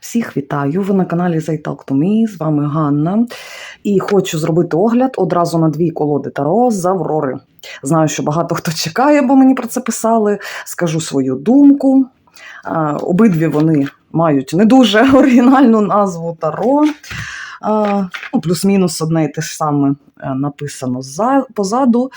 Всіх вітаю! Ви на каналі Talk to Me, з вами Ганна. І хочу зробити огляд одразу на дві колоди Таро з Аврори. Знаю, що багато хто чекає, бо мені про це писали. Скажу свою думку. Обидві вони мають не дуже оригінальну назву Таро. Ну, Плюс-мінус одне і те ж саме е, написано позаду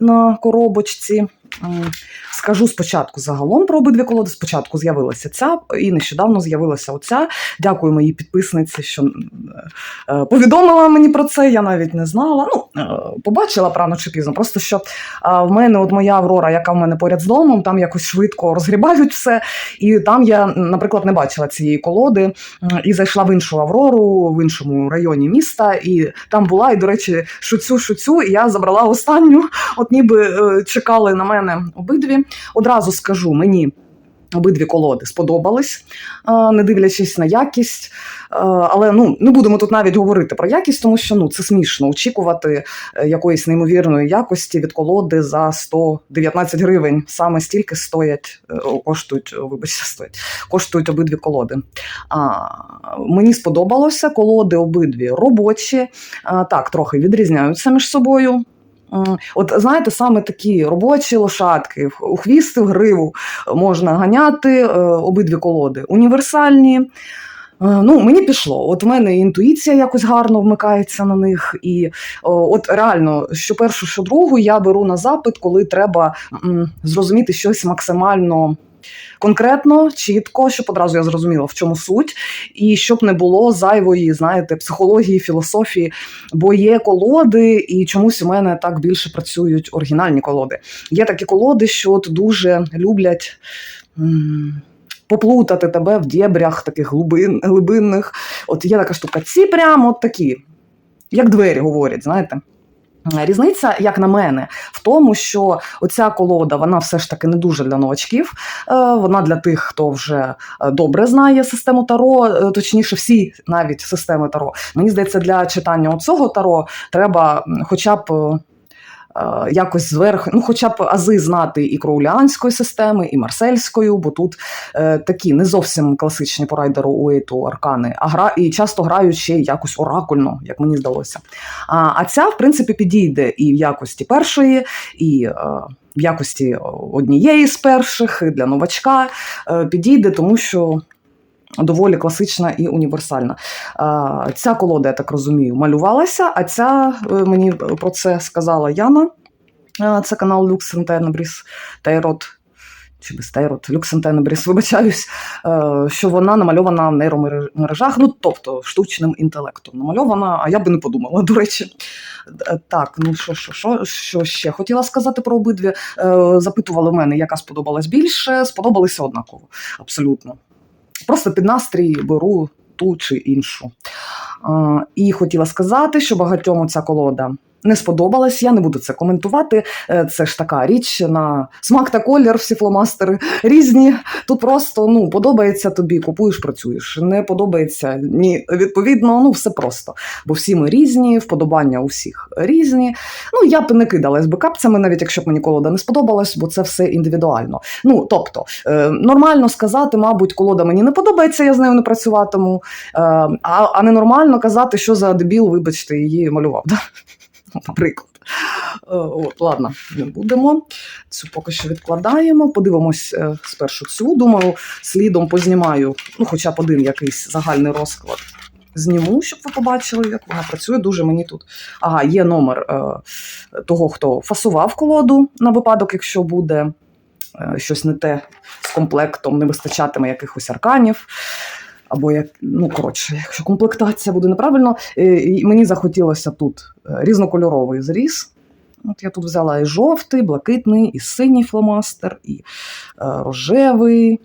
на коробочці. М, Скажу спочатку загалом про обидві колоди. Спочатку з'явилася ця, і нещодавно з'явилася оця. Дякую моїй підписниці, що е, е, повідомила мені про це. Я навіть не знала. Ну, е, побачила рано чи пізно. Просто що е, в мене от моя Аврора, яка в мене поряд з домом, там якось швидко розгрібають все. І там я, наприклад, не бачила цієї колоди і зайшла в іншу Аврору, в іншому районі міста, і там була, і, до речі, шуцю, шуцю, і я забрала останню. От ніби е, чекали на мене обидві. Одразу скажу, мені обидві колоди сподобались, е, не дивлячись на якість. Е, Але ну не будемо тут навіть говорити про якість, тому що ну це смішно очікувати е, якоїсь неймовірної якості від колоди за 119 гривень. Саме стільки стоять, коштують, вибачте, стоять, коштують обидві колоди. А, мені сподобалося, колоди обидві робочі, а, так, трохи відрізняються між собою. От знаєте, саме такі робочі лошадки, у хвісти в гриву можна ганяти е, обидві колоди. Універсальні. Е, Ну, мені пішло. От в мене інтуїція якось гарно вмикається на них. І о, от реально, що першу, що другу, я беру на запит, коли треба зрозуміти щось максимально конкретно, чітко, щоб одразу я зрозуміла, в чому суть, і щоб не було зайвої, знаєте, психології, філософії, бо є колоди, і чомусь у мене так більше працюють оригінальні колоди. Є такі колоди, що от дуже люблять. Поплутати тебе в дєбрях таких глибин, глибинних. От є така штука. Ці прямо от такі, як двері говорять, знаєте. Різниця, як на мене, в тому, що оця колода вона все ж таки не дуже для новачків. Е, Вона для тих, хто вже е, добре знає систему Таро, е, точніше, всі навіть системи Таро. Мені здається, для читання оцього Таро треба хоча б. Е, Якось зверху, ну, хоча б ази знати і кроулянської системи, і марсельської, бо тут е, такі не зовсім класичні по райдеру Уейту аркани, а гра і часто грають ще якось оракульно, як мені здалося. А, а ця, в принципі, підійде і в якості першої, і е, в якості однієї з перших, для новачка е, підійде, тому що. Доволі класична і універсальна. Ця колода, я так розумію, малювалася, а ця е, мені про це сказала Яна. Це канал Люксен Тенебріс Тайрот. Чи без Тайрот, Люксен Тенебріс, вибачаюсь, е, що вона намальована в нейромережах, ну тобто штучним інтелектом намальована, а я би не подумала, до речі. Е, Так, ну що, що, що, що ще хотіла сказати про обидві. Запитували в мене, яка сподобалась більше. Сподобалися однаково, абсолютно. Просто під настрій беру ту чи іншу. І хотіла сказати, що багатьом ця колода. Не сподобалась, я не буду це коментувати. Е, Це ж така річ на смак та колір, всі фломастери різні. Тут просто ну подобається тобі, купуєш, працюєш. Не подобається ні. Відповідно, ну все просто. Бо всі ми різні, вподобання у всіх різні. Ну я б не кидалась би капцями, навіть якщо б мені колода не сподобалась, бо це все індивідуально. Ну тобто, е, нормально сказати, мабуть, колода мені не подобається, я з нею не працюватиму. Е, а, а не нормально казати, що за дебіл, вибачте, її малював. Да? Наприклад. Е, От, ладно, не будемо. Цю поки що відкладаємо. Подивимось е, спершу цю. Думаю, слідом познімаю, ну, хоча б один якийсь загальний розклад. Зніму, щоб ви побачили, як вона працює. Дуже мені тут. Ага, є номер е, того, хто фасував колоду на випадок, якщо буде е, щось не те з комплектом, не вистачатиме якихось арканів. Або як, ну коротше, якщо комплектація буде неправильно, е, і мені захотілося тут е, різнокольоровий зріз. От я тут взяла і жовтий, блакитний, і синій фломастер, і е, рожевий.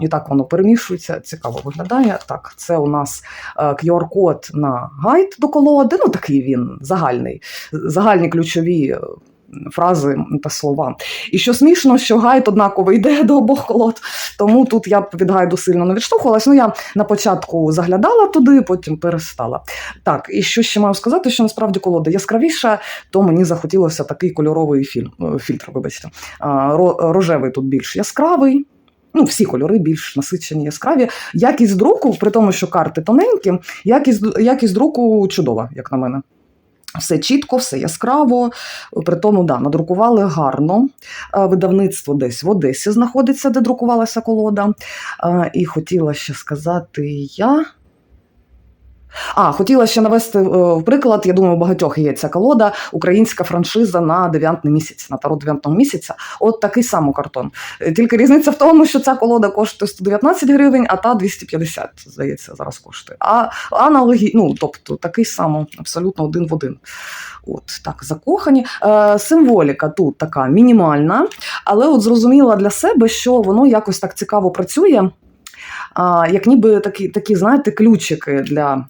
І так воно перемішується, цікаво виглядає. Так, це у нас QR-код на гайд до колоди. Ну, такий він загальний, загальні ключові фрази та слова. І що смішно, що гайд однаково йде до обох колод, тому тут я від гайду сильно не відштовхувалась. Ну, я на початку заглядала туди, потім перестала. Так, і що ще маю сказати, що насправді колода яскравіша, то мені захотілося такий кольоровий фільм, е, фільтр, вибачте. Ро- Рожевий тут більш яскравий. Ну, всі кольори більш насичені, яскраві. Якість друку, при тому, що карти тоненькі, якість, якість друку чудова, як на мене. Все чітко, все яскраво. При тому, да, надрукували гарно. Е, Видавництво десь в Одесі знаходиться, де друкувалася колода. Е, І хотіла ще сказати я. А, хотіла ще навести е, в приклад. Я думаю, у багатьох є ця колода, українська франшиза на дев'ятний місяць, на таро дев'ятого місяця. От такий самий картон. Е, Тільки різниця в тому, що ця колода коштує 119 гривень, а та 250, здається, зараз коштує. А аналогі, ну тобто такий самий, абсолютно один в один. От так, закохані. Е, символіка тут така мінімальна, але от зрозуміла для себе, що воно якось так цікаво працює. Як ніби такі, такі, знаєте, ключики для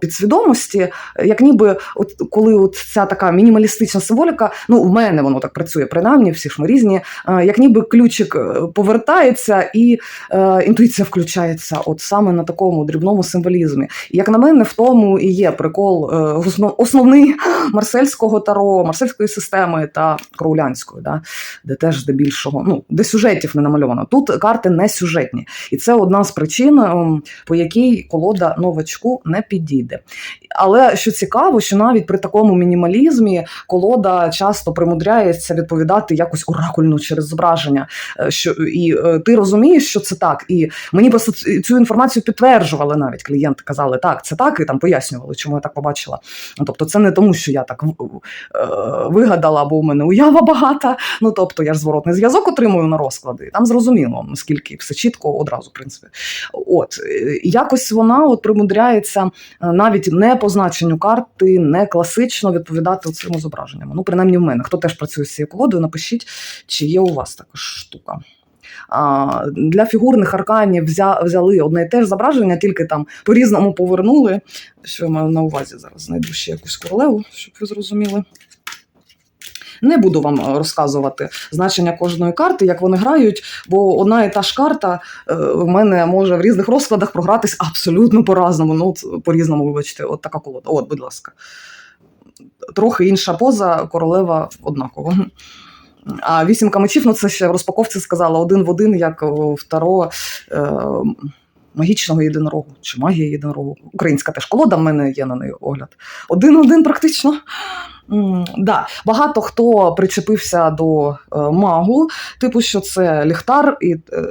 підсвідомості, як ніби, от коли от ця така мінімалістична символіка, ну в мене воно так працює, принаймні, всі ж ми різні, як ніби ключик е, повертається і е, інтуїція включається, от саме на такому дрібному символізмі. І, як на мене, в тому і є прикол е, основний марсельського таро, марсельської системи та кроулянської, да, де теж здебільшого, ну, де сюжетів не намальовано. Тут карти не сюжетні. І це одна з причин, ем, по якій колода новачку не підійде. Але що цікаво, що навіть при такому мінімалізмі колода часто примудряється відповідати якось оракульно через зображення. Е, Що, і е, ти розумієш, що це так. І мені просто цю інформацію підтверджували навіть клієнти, казали, так, це так, і там пояснювали, чому я так побачила. Тобто, це не тому, що я так е, вигадала, або у мене уява багата. Ну тобто, я ж зворотний зв'язок отримую на розклади. і Там зрозуміло, наскільки все чітко одразу, в принципі. От е, якось вона от примудряється е, навіть не по значенню карти, не класично відповідати цим зображенням. Ну, принаймні в мене. Хто теж працює з цією колодою, напишіть, чи є у вас така штука. А, для фігурних арканів взя, взяли одне і те ж зображення, тільки там по-різному повернули. Що я маю на увазі зараз? Знайду ще якусь королеву, щоб ви зрозуміли. Не буду вам е, розказувати значення кожної карти, як вони грають, бо одна і та ж карта е, в мене може в різних розкладах програтись абсолютно по-разному. Ну, по-різному, вибачте, от така колода. От, будь ласка. Трохи інша поза, королева однаково. А вісімка мечів, ну це ще в розпаковці сказала один в один, як в Таро е, магічного єдинорогу чи магія єдинорогу. Українська теж колода, в мене є на неї огляд. Один-один практично. Да. Багато хто причепився до е, магу, типу, що це ліхтар, і е,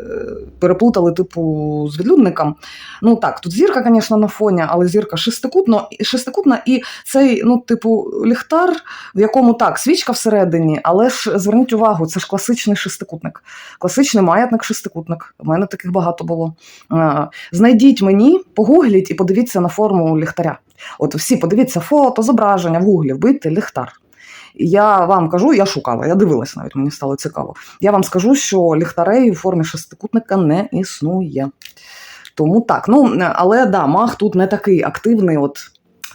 переплутали, типу, з відлюдником. Ну так, тут зірка, звісно, на фоні, але зірка шестикутно, шестикутна, і цей, ну, типу, ліхтар, в якому так, свічка всередині, але ж зверніть увагу, це ж класичний шестикутник. Класичний маятник шестикутник. У мене таких багато було. Е, Знайдіть мені, погугліть і подивіться на форму ліхтаря. От всі подивіться фото, зображення в гуглі, вбийте ліхтар. І Я вам кажу, я шукала, я дивилась навіть, мені стало цікаво. Я вам скажу, що ліхтарей у формі шестикутника не існує. Тому так, ну але да, маг тут не такий активний. От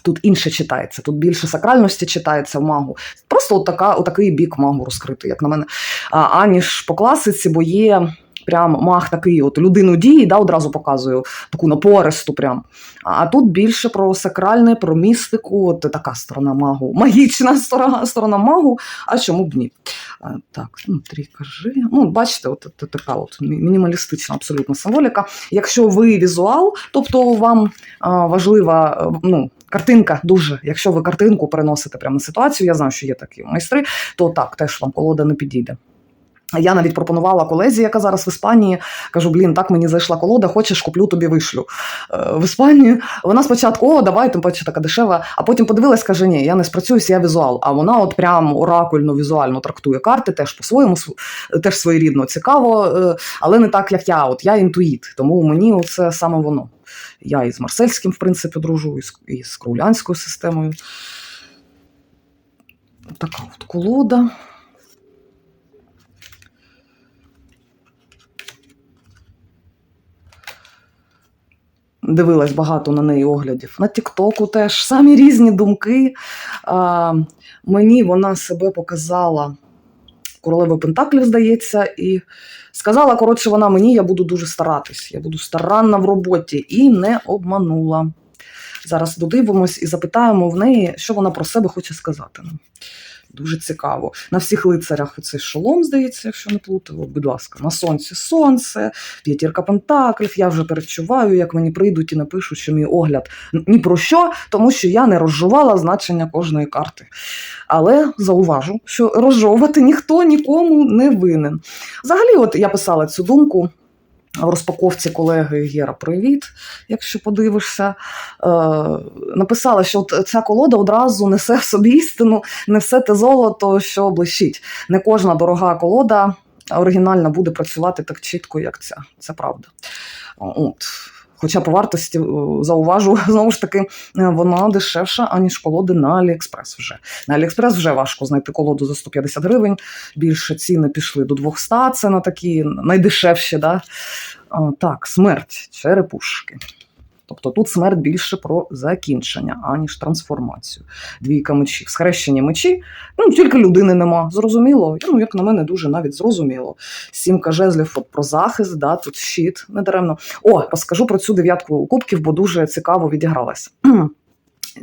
тут інше читається, тут більше сакральності читається в магу. Просто от така, отакий бік магу розкритий, як на мене, аніж по класиці, бо є. Прям маг такий, от людину дії, да, одразу показую таку напористу. Прям. А тут більше про сакральне, про містику, от така сторона магу, магічна сторона, сторона магу. А чому б ні? Так, ну, трійка жи. Ну, бачите, от, от, така от мінімалістична абсолютно символіка. Якщо ви візуал, тобто вам а, важлива е, ну, картинка дуже. Якщо ви картинку переносите прямо на ситуацію, я знаю, що є такі майстри, то так, теж вам колода не підійде. Я навіть пропонувала колезі, яка зараз в Іспанії. Кажу, блін, так мені зайшла колода, хочеш, куплю тобі вишлю е, в Іспанію. Вона спочатку, о, давай, тим паче така дешева, а потім подивилась, каже, ні, я не спрацююсь, я візуал. А вона от прям оракульно візуально трактує карти, теж по-своєму, теж своєрідно цікаво, е, але не так, як я. От я інтуїт, тому мені це саме воно. Я і з Марсельським, в принципі, дружу, і з Кроулянською системою. Така от колода. Дивилась багато на неї оглядів. На Тіктоку теж самі різні думки. А, мені вона себе показала королева Пентаклів, здається, і сказала, коротше, вона мені, я буду дуже старатись, я буду старанна в роботі і не обманула. Зараз додивимось і запитаємо в неї, що вона про себе хоче сказати. Дуже цікаво. На всіх лицарях оцей шолом, здається, якщо не плутаю. Будь ласка, на сонці сонце, п'ятірка пентаклів. Я вже перечуваю, як мені прийдуть і напишуть, що мій огляд ні про що, тому що я не розжувала значення кожної карти. Але зауважу, що розжовувати ніхто нікому не винен. Взагалі, от я писала цю думку. В розпаковці колеги Гера, привіт, якщо подивишся. Е, написала, що ця колода одразу несе в собі істину, не все те золото, що блищить. Не кожна дорога колода оригінальна буде працювати так чітко, як ця. Це правда. От. Хоча по вартості е, зауважу, знову ж таки, е, вона дешевша, аніж колоди на Аліекспрес вже. На Аліекспрес вже важко знайти колоду за 150 гривень. Більше ціни пішли до 200, це на такі найдешевші. Да? А, так, смерть, черепушки. Тобто тут смерть більше про закінчення, аніж трансформацію. Двійка мечів. Схрещення мечі, ну тільки людини нема. Зрозуміло. Ну, як на мене, дуже навіть зрозуміло. Сімка жезлів от про захист, да, тут щит недаремно. О, розкажу про цю дев'ятку кубків, бо дуже цікаво відігралась.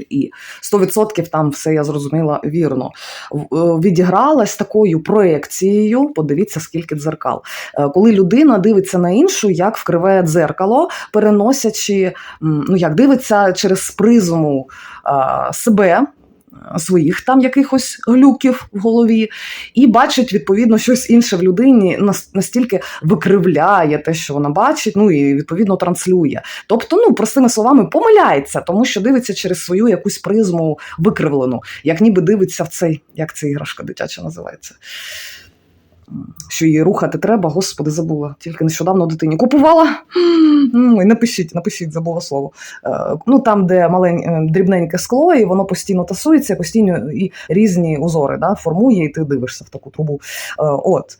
І 100% там все я зрозуміла вірно. Е, Відігралась такою проекцією. Подивіться, скільки дзеркал. Е, Коли людина дивиться на іншу, як вкриває дзеркало, переносячи, ну як дивиться через призму себе. Своїх там якихось глюків в голові, і бачить відповідно щось інше в людині, настільки викривляє те, що вона бачить, ну і відповідно транслює. Тобто, ну простими словами, помиляється, тому що дивиться через свою якусь призму викривлену, як ніби дивиться в цей, як ця іграшка дитяча називається. Що її рухати треба, господи, забула. Тільки нещодавно дитині купувала. Ой, напишіть, напишіть, забула слово. Е, Ну там, де малень, е, дрібненьке скло, і воно постійно тасується, постійно і різні узори да, формує, і ти дивишся в таку трубу. Е, От.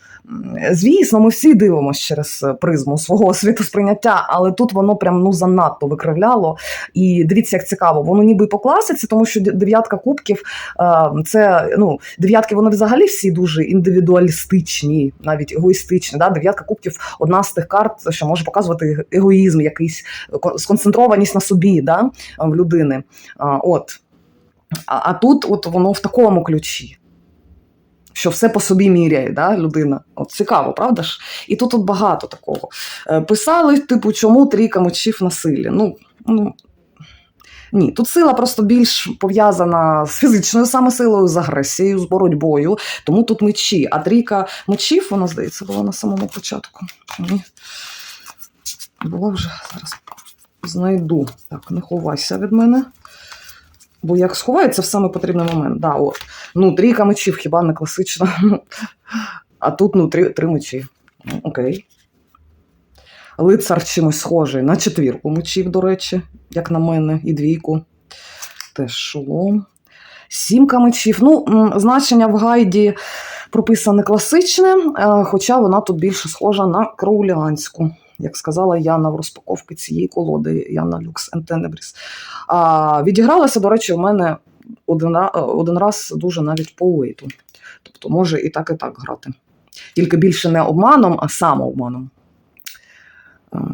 Звісно, ми всі дивимося через призму свого світосприйняття, але тут воно прям ну занадто викривляло. І дивіться, як цікаво, воно ніби по класиці, тому що дев'ятка кубків е, це ну, дев'ятки вони взагалі всі дуже індивідуалістичні, навіть егоїстичні. Да? Дев'ятка кубків одна з тих карт, що може показувати егоїзм, якийсь сконцентрованість на собі да? в людини. От. А, а тут от воно в такому ключі. Що все по собі міряє, да, людина. От цікаво, правда ж? І тут от багато такого. Е, Писали, типу, чому трійка мечів на? Ну, ну, ні, тут сила просто більш пов'язана з фізичною саме силою, з агресією, з боротьбою. Тому тут мечі. А трійка мечів, вона, здається, була на самому початку. Ні. Була вже зараз знайду. Так, не ховайся від мене. Бо як сховається в саме потрібний момент. Да, от. Ну, трійка мечів хіба не класична. А тут ну, три, три мечі. Ну, окей. Лицар чимось схожий на четвірку мечів, до речі, як на мене, і двійку. Теж шолом. Сімка мечів. Ну, значення в гайді прописане класичне, е, хоча вона тут більше схожа на крауліанську. Як сказала Яна в розпаковці цієї колоди, Яна Люкс Ентенебріс. Відігралася, до речі, у мене один, е, один раз дуже навіть по уейту. Тобто може і так, і так грати. Тільки більше не обманом, а самообманом.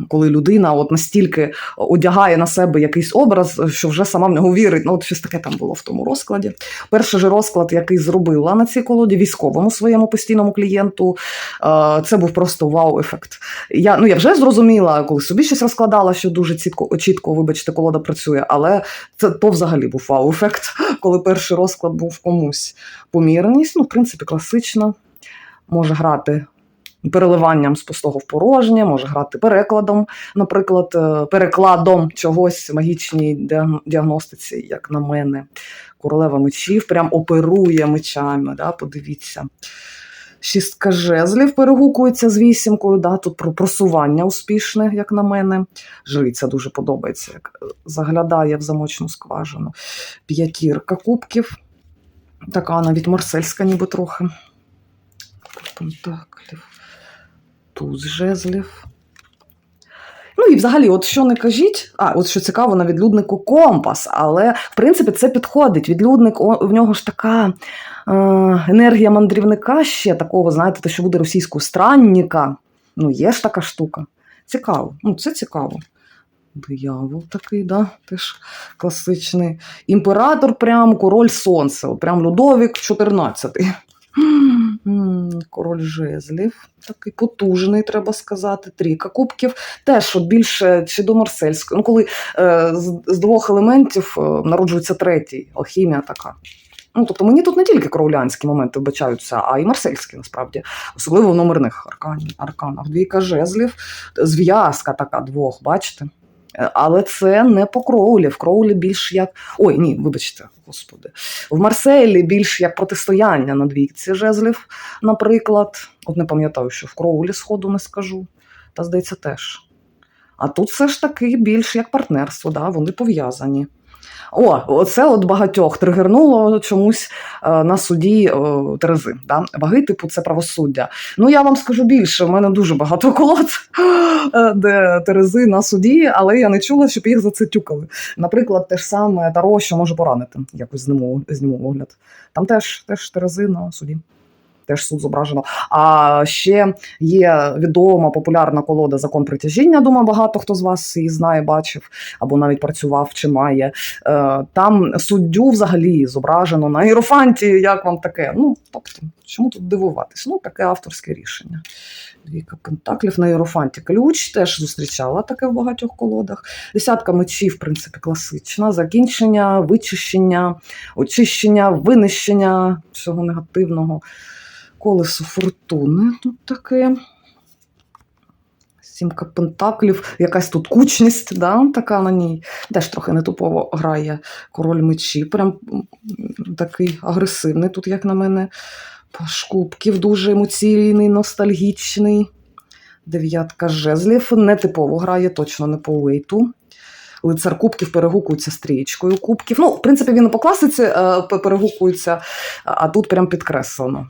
Коли людина от настільки одягає на себе якийсь образ, що вже сама в нього вірить. Ну, от щось таке там було в тому розкладі. Перший же розклад, який зробила на цій колоді, військовому своєму постійному клієнту, е, це був просто вау-ефект. Я, ну, я вже зрозуміла, коли собі щось розкладала, що дуже чітко, чітко вибачте, колода працює, але це то взагалі був вау-ефект, коли перший розклад був комусь. Помірність, ну, в принципі, класична. Може грати переливанням з пустого в порожнє, може грати перекладом, наприклад, е, перекладом чогось в магічній діагностиці, як на мене. Королева мечів прям оперує мечами. Да? Подивіться. Шістка жезлів перегукується з вісімкою. Да? Тут про просування успішне, як на мене. Жриця дуже подобається, як е, заглядає в замочну скважину. П'ятірка кубків. Така навіть марсельська, ніби трохи. Пентаклів. Туз жезлів. Ну і взагалі, от що не кажіть, а от що цікаво, на відлюднику компас, але в принципі це підходить. Відлюдник о, в нього ж така е, енергія мандрівника ще такого, знаєте, те, що буде російського странника. Ну, є ж така штука. Цікаво. Ну, це цікаво. Диявол такий, да? теж класичний. Імператор, прям король сонця, прям Людовік 14. Король жезлів, такий потужний, треба сказати. Трійка кубків. Теж от більше чи до Марсельської. Ну, коли е, з, з двох елементів е, народжується третій, алхімія така. Ну, тобто мені тут не тільки кроулянські моменти вбачаються, а й марсельські, насправді, особливо в номерних аркані, арканах. Двійка жезлів, зв'язка така двох, бачите? Але це не по кроулі. В кроулі більш як. Ой, ні, вибачте, господи. В Марселі більш як протистояння на двійці жезлів, наприклад. От не пам'ятаю, що в кроулі сходу не скажу. Та здається, теж. А тут все ж таки більш як партнерство, да? вони пов'язані. О, оце от багатьох тригернуло чомусь е, на суді е, Терези. Да? Ваги, типу, це правосуддя. Ну, я вам скажу більше, в мене дуже багато колод, е, де Терези на суді, але я не чула, щоб їх за це тюкали. Наприклад, те ж саме Таро, що може поранити, якось зніму огляд. Там теж, теж Терези на суді. Теж суд зображено. А ще є відома популярна колода Закон притяжіння. Думаю, багато хто з вас її знає, бачив або навіть працював чи має. Е, Там суддю взагалі зображено на іерофанті. Як вам таке? Ну, тобто, чому тут дивуватись? Ну, таке авторське рішення. Двійка пентаклів на іерофанті. Ключ теж зустрічала таке в багатьох колодах. Десятка мечів, в принципі, класична. Закінчення, вичищення, очищення, винищення всього негативного. Колесо фортуни тут таке. Сімка пентаклів, якась тут кучність, да, така на ній. Теж трохи нетупово грає король мечі. Прям такий агресивний, тут, як на мене. Паш кубків дуже емоційний, ностальгічний. Дев'ятка жезлів. Нетипово грає, точно не по уейту. Лицар кубків перегукується стрічкою кубків. Ну, в принципі, він по класиці е, перегукується, а тут прям підкреслено.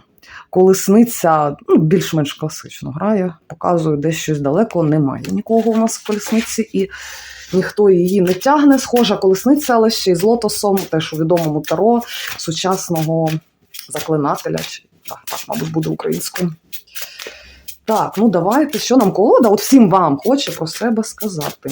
Колесниця ну, більш-менш класично грає, показує, десь щось далеко немає. Нікого у нас в колесниці, і ніхто її не тягне. Схожа колесниця, але ще й з лотосом, теж у відомому таро сучасного заклинателя. Так, так, мабуть, буде українською. Так, ну давайте, що нам колода? От всім вам хоче про себе сказати.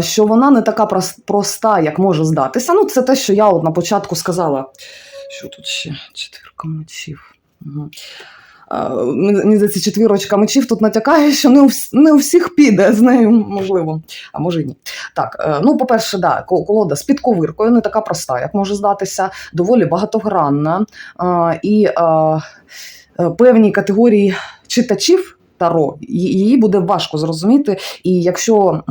Що вона не така проста, як може здатися. Ну, це те, що я от на початку сказала. Що тут ще? Четвірка мечів. Угу. А, мені мені здається, четвірочка мечів тут натякає, що не у, не у всіх піде з нею, можливо, а може й ні. Так, е, ну, по-перше, да, ко- колода з підковиркою, не така проста, як може здатися, доволі багатогранна. І е, певні категорії читачів Таро її буде важко зрозуміти. І якщо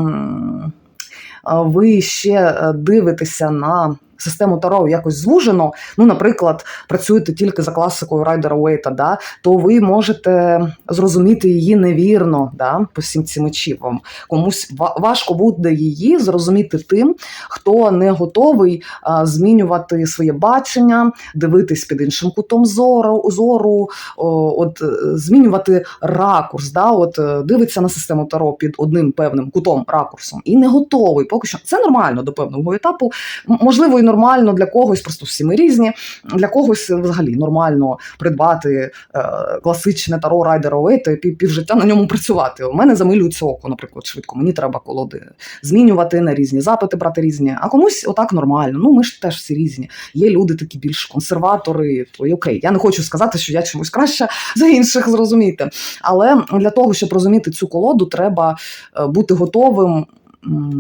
ви ще е, дивитеся на систему Таро якось звужено, ну, наприклад, працюєте тільки за класикою Райдера Уейта, да, то ви можете зрозуміти її невірно да, по сімці мечів. Вам комусь ва- важко буде її зрозуміти тим, хто не готовий змінювати своє бачення, дивитись під іншим кутом зору, зору от, е, змінювати ракурс. Да, от, е, дивиться на систему Таро під одним певним кутом ракурсом і не готовий. Поки що це нормально до певного етапу. Можливо, нормально для когось, просто всі ми різні. Для когось взагалі нормально придбати е, класичне таро Райдера Уейта і пів, півжиття на ньому працювати. У мене замилюється око, наприклад, швидко. Мені треба колоди змінювати на різні запити, брати різні. А комусь отак нормально. Ну ми ж теж всі різні. Є люди такі більш консерватори, то й окей. Я не хочу сказати, що я чомусь краща за інших, зрозуміти. Але для того, щоб розуміти цю колоду, треба е, бути готовим.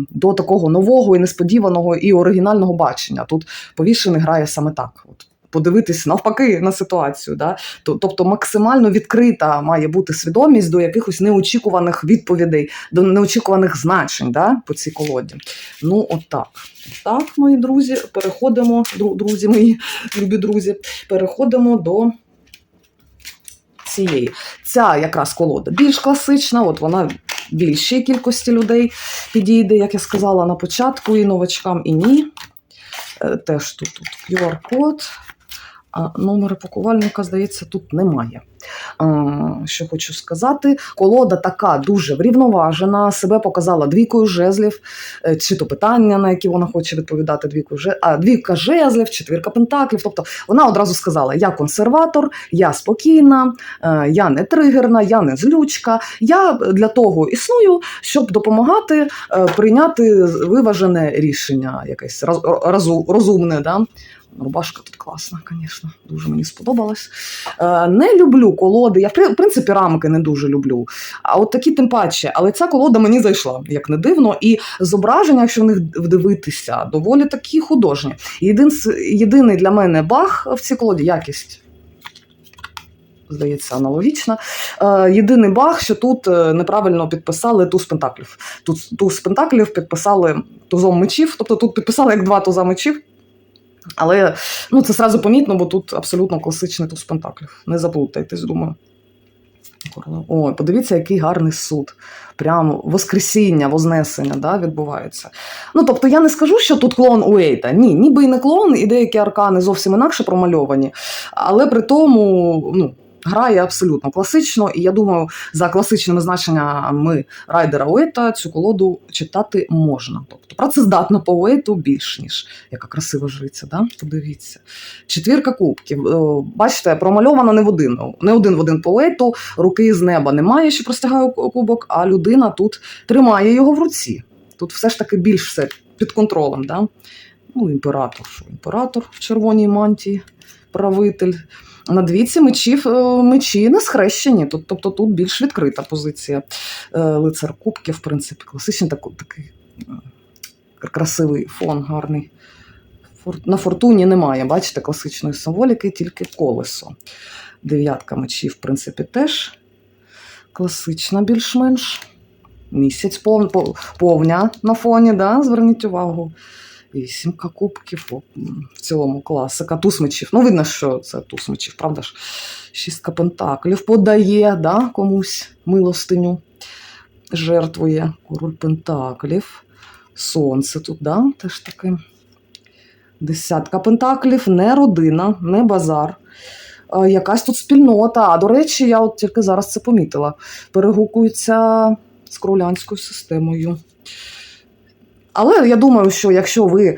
До такого нового і несподіваного і оригінального бачення. Тут повішений грає саме так. От подивитись навпаки на ситуацію. Да? Тобто максимально відкрита має бути свідомість до якихось неочікуваних відповідей, до неочікуваних значень да? по цій колоді. Ну, от так. Так, мої друзі, переходимо, друзі мої, любі друзі, переходимо до цієї. Ця якраз колода більш класична, от вона більшій кількості людей підійде, як я сказала на початку, і новачкам, і ні. Е, Теж тут, тут QR-код. Номера пакувальника, здається, тут немає. Що хочу сказати, колода така дуже врівноважена, себе показала двійкою жезлів, е, чи то питання, на які вона хоче відповідати двійкою жезлів, а двійка жезлів, четвірка пентаклів. Тобто вона одразу сказала: я консерватор, я спокійна, е, я не тригерна, я не злючка. Я для того існую, щоб допомагати е, прийняти виважене рішення, якесь роз- розумне. Да? Рубашка тут класна, звісно, дуже мені сподобалась. Е, не люблю колоди. Я в принципі рамки не дуже люблю. А от такі тим паче, але ця колода мені зайшла, як не дивно. І зображення, якщо в них вдивитися, доволі такі художні. Єдин, єдиний для мене баг в цій колоді якість. Здається, аналогічна. Е, єдиний баг, що тут е, неправильно підписали туз пентаклів. Тут туз пентаклів підписали тузом мечів, тобто тут підписали як два туза мечів. Але ну, це зразу помітно, бо тут абсолютно класичний туз пентаклів. Не заплутайтесь, думаю. Ой, подивіться, який гарний суд. Прямо воскресіння, вознесення да, відбувається. Ну, тобто, я не скажу, що тут клон Уейта. Ні, ніби і не клон, і деякі аркани зовсім інакше промальовані. Але при тому, ну. Грає абсолютно класично, і я думаю, за класичними значеннями райдера Уейта цю колоду читати можна. Тобто працездатна по Уейту більш ніж яка красива жриця, да? подивіться. Четвірка кубків. Е, Бачите, промальована не в один, не один в один по Уейту, руки з неба немає, що простягає кубок, а людина тут тримає його в руці. Тут все ж таки більш все під контролем. Да? Ну, імператор, що імператор в червоній мантії, правитель. На двійці мечів е, мечі не схрещені, тобто тут більш відкрита позиція. Е, Лицар кубків, в принципі, класичний такий, е, красивий фон, гарний. На фортуні немає, бачите, класичної символіки, тільки колесо. Дев'ятка мечів, в принципі, теж класична більш-менш. Місяць пов, пов- повня на фоні, да? зверніть увагу. Вісімка кубків, о, в цілому класика. Туз мечів. Ну, видно, що це туз мечів, правда ж? Шістка пентаклів подає да, комусь милостиню, жертвує король пентаклів. Сонце тут, да, теж таке. Десятка пентаклів, не родина, не базар. Якась тут спільнота. А до речі, я от тільки зараз це помітила. Перегукується з кролянською системою. Але я думаю, що якщо ви е,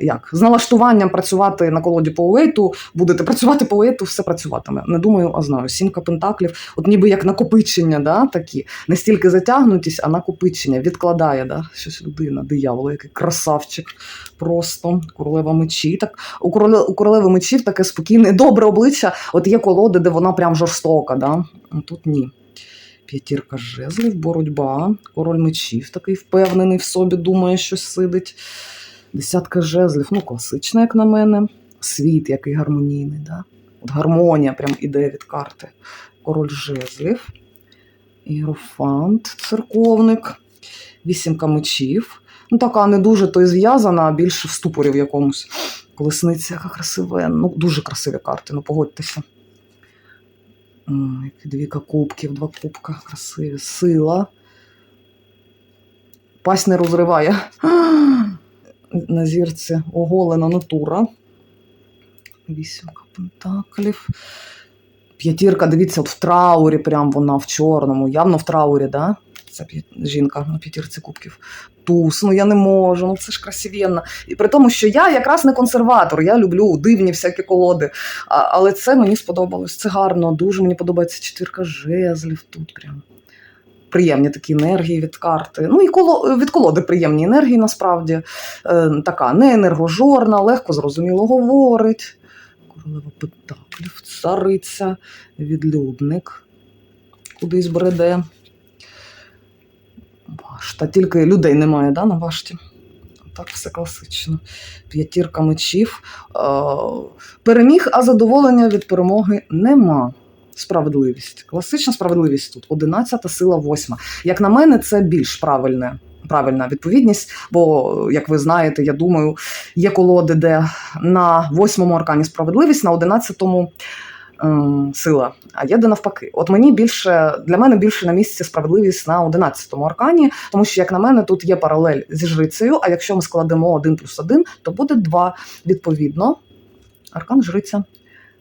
як, з налаштуванням працювати на колоді по уейту, будете працювати по уейту, все працюватиме. Не думаю, а знаю. Сімка пентаклів, от ніби як накопичення, да, такі. Не стільки затягнутість, а накопичення. Відкладає да, щось людина, диявол, який красавчик. Просто королева мечі. Так, у, короле, у королеви мечів таке спокійне, добре обличчя. От є колоди, де вона прям жорстока. Да? Тут ні. П'ятірка жезлів, боротьба, король мечів такий впевнений в собі, думає, що сидить. Десятка жезлів, ну, класична, як на мене. Світ, який гармонійний. Да? От гармонія прям іде від карти. Король жезлів, іерофант, церковник, вісімка мечів. Ну, така не дуже то й зв'язана, а більше в ступорі в якомусь. Колесниця, яка красива. Ну, дуже красиві карти, ну погодьтеся. Які Двіка кубків, два кубка красиві. Сила. Пасть не розриває. На зірці оголена натура. Вісімка пентаклів. П'ятірка, дивіться, от в траурі, прям вона в чорному. Явно в траурі, да? Це жінка на п'ятірці кубків. Туз, ну я не можу, ну це ж красивенно. І при тому, що я якраз не консерватор, я люблю дивні всякі колоди. А, але це мені сподобалось. Це гарно. Дуже мені подобається четвірка жезлів тут прям. Приємні такі енергії від карти. Ну і коло, від колоди приємні енергії насправді. Е, така не енергожорна, легко зрозуміло говорить. Королева Пентаклів, цариця, відлюдник. Кудись бреде. Башта. Тільки людей немає, да, на башті. Так, все класично. П'ятірка мечів. Е, переміг, а задоволення від перемоги нема. Справедливість. Класична справедливість тут. Одинадцята сила восьма. Як на мене, це більш правильне. Правильна відповідність, бо, як ви знаєте, я думаю, є колоди, де на восьмому аркані справедливість, на одинадцятому сила, а є де навпаки. От мені більше для мене більше на місці справедливість на одинадцятому аркані, тому що, як на мене, тут є паралель зі жрицею. А якщо ми складемо один плюс один, то буде два. Відповідно, аркан жриця.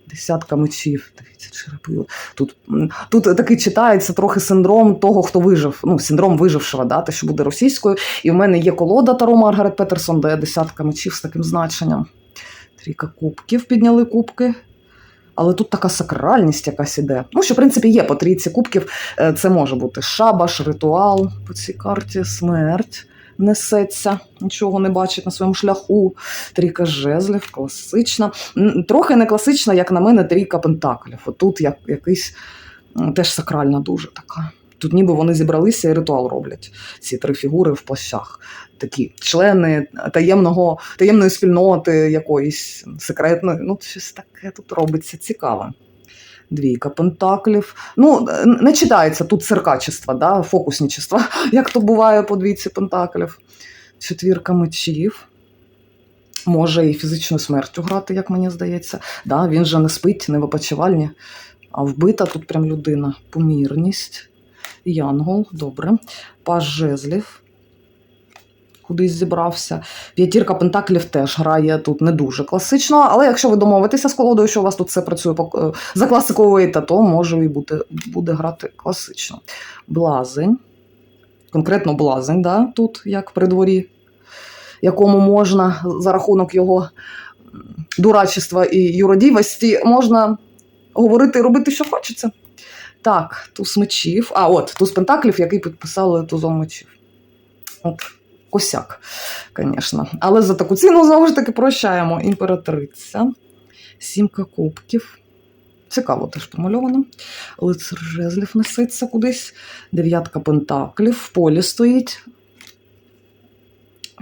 Десятка мечів. Дивіться, черепило. Тут, тут такий читається трохи синдром того, хто вижив. Ну, синдром вижившого, да, те, що буде російською. І в мене є колода Таро Маргарет Петерсон, де десятка мечів з таким значенням. Трійка кубків підняли кубки. Але тут така сакральність якась іде. Ну, що, в принципі, є по трійці кубків. Е, Це може бути шабаш, ритуал по цій карті, смерть несеться, нічого не бачить на своєму шляху. Трійка жезлів, класична. Трохи не класична, як на мене, трійка пентаклів. Отут як, якийсь теж сакральна дуже така. Тут ніби вони зібралися і ритуал роблять. Ці три фігури в плащах. Такі члени таємного, таємної спільноти якоїсь секретної. Ну, щось таке тут робиться цікаве. Двійка пентаклів. Ну, не читається тут циркачество, да, фокусничество, як то буває по двійці пентаклів. Четвірка мечів. Може і фізичною смертю грати, як мені здається. Да, він же не спить, не в опочивальні, а вбита тут прям людина. Помірність. Янгол, добре. Паж жезлів. Кудись зібрався. П'ятірка пентаклів теж грає тут не дуже класично, але якщо ви домовитеся з колодою, що у вас тут все працює е, за класикою Вейта, то може і буде, буде грати класично. Блазень. Конкретно блазень, да, тут, як при дворі, якому можна за рахунок його дурачества і юродівості можна говорити і робити, що хочеться. Так, туз мечів. А, от, туз пентаклів, який підписали тузом мечів. От, косяк, звісно. Але за таку ціну знову ж таки прощаємо. Імператриця, сімка кубків. Цікаво теж помальовано. Лицар жезлів несеться кудись. Дев'ятка пентаклів в полі стоїть.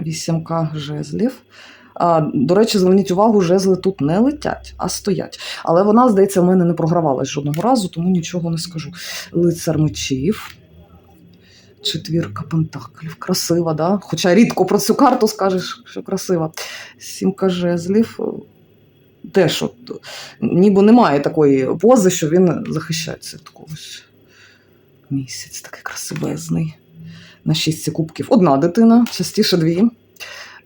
Вісімка жезлів. До речі, зверніть увагу, жезли тут не летять, а стоять. Але вона, здається, в мене не програвалась жодного разу, тому нічого не скажу. Лицар мечів. Четвірка пентаклів. Красива, да? Хоча рідко про цю карту скажеш, що красива. Сімка жезлів. Теж от, ніби немає такої пози, що він захищається від когось. Місяць такий красивезний. На шістці кубків. Одна дитина, частіше дві.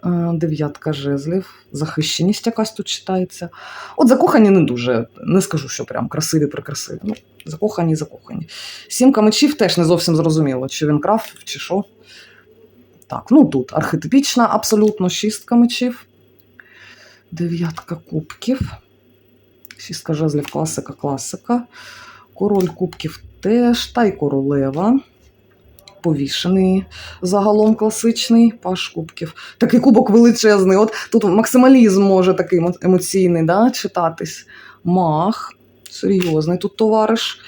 Е, Дев'ятка жезлів, захищеність якась тут читається. От закохані не дуже, не скажу, що прям красиві прикрасиві. Ну, закохані, закохані. Сімка мечів теж не зовсім зрозуміло, чи він крав, чи що. Так, ну тут архетипічна, абсолютно шістка мечів. Дев'ятка кубків. Шістка жезлів, класика, класика. Король кубків теж, та й королева. Повішений загалом класичний, паш кубків. Такий кубок величезний. От тут максималізм може такий емоційний да, читатись. Мах, серйозний тут товариш.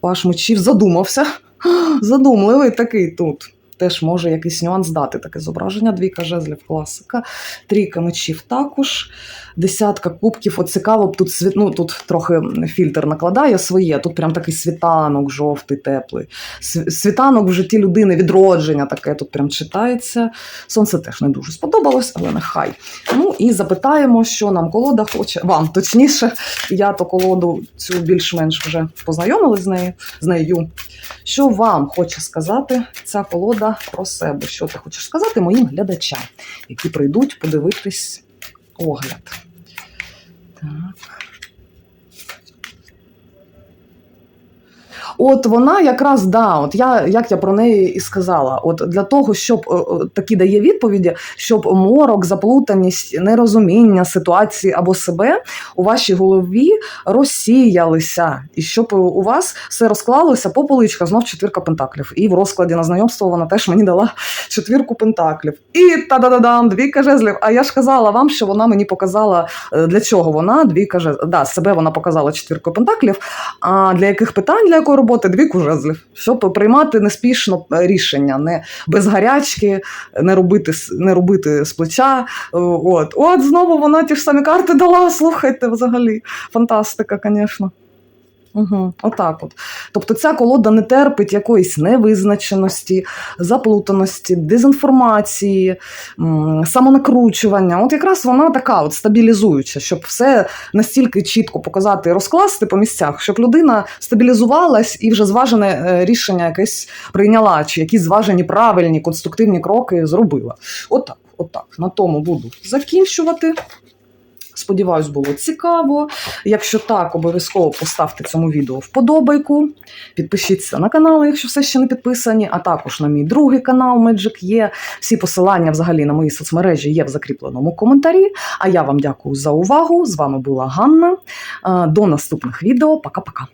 Паш мечів задумався. Задумливий такий тут. Теж може якийсь нюанс дати таке зображення. Двійка жезлів класика, трійка мечів також, десятка кубків. От цікаво, тут світ, ну, тут трохи фільтр накладає своє. Тут прям такий світанок, жовтий, теплий. Світанок в житті людини, відродження таке тут прям читається. Сонце теж не дуже сподобалось, але нехай. Ну і запитаємо, що нам колода хоче. Вам точніше, я то колоду цю більш-менш вже познайомилась з нею з нею. Що вам хоче сказати ця колода про себе? Що ти хочеш сказати моїм глядачам, які прийдуть подивитись огляд? Так. От вона якраз да, от я як я про неї і сказала. От для того, щоб е, е, такі дає відповіді, щоб морок, заплутаність, нерозуміння ситуації або себе у вашій голові розсіялися, і щоб у вас все розклалося по поличках, знов четвірка пентаклів. І в розкладі на знайомство вона теж мені дала четвірку пентаклів. І та-да-да-дам, двійка жезлів. А я ж казала вам, що вона мені показала е, для чого вона двійка жезлів. Да, себе вона показала четвіркою пентаклів. А для яких питань, для якої роботи дві кужезлів, щоб приймати неспішно е, рішення, не без гарячки, не робити не робити з плеча. Е, От, от знову вона ті ж самі карти дала. Слухайте, взагалі, фантастика, звісно. Угу, отак от. Тобто ця колода не терпить якоїсь невизначеності, заплутаності, дезінформації, самонакручування. От якраз вона така от стабілізуюча, щоб все настільки чітко показати і розкласти по місцях, щоб людина стабілізувалась і вже зважене е, рішення якесь прийняла, чи якісь зважені правильні конструктивні кроки зробила. Отак, от отак. На тому буду закінчувати. Сподіваюсь, було цікаво. Якщо так, обов'язково поставте цьому відео вподобайку. Підпишіться на канал, якщо все ще не підписані, а також на мій другий канал Magic є. Всі посилання взагалі на мої соцмережі є в закріпленому коментарі. А я вам дякую за увагу. З вами була Ганна. Е, До наступних відео. Пока-пока.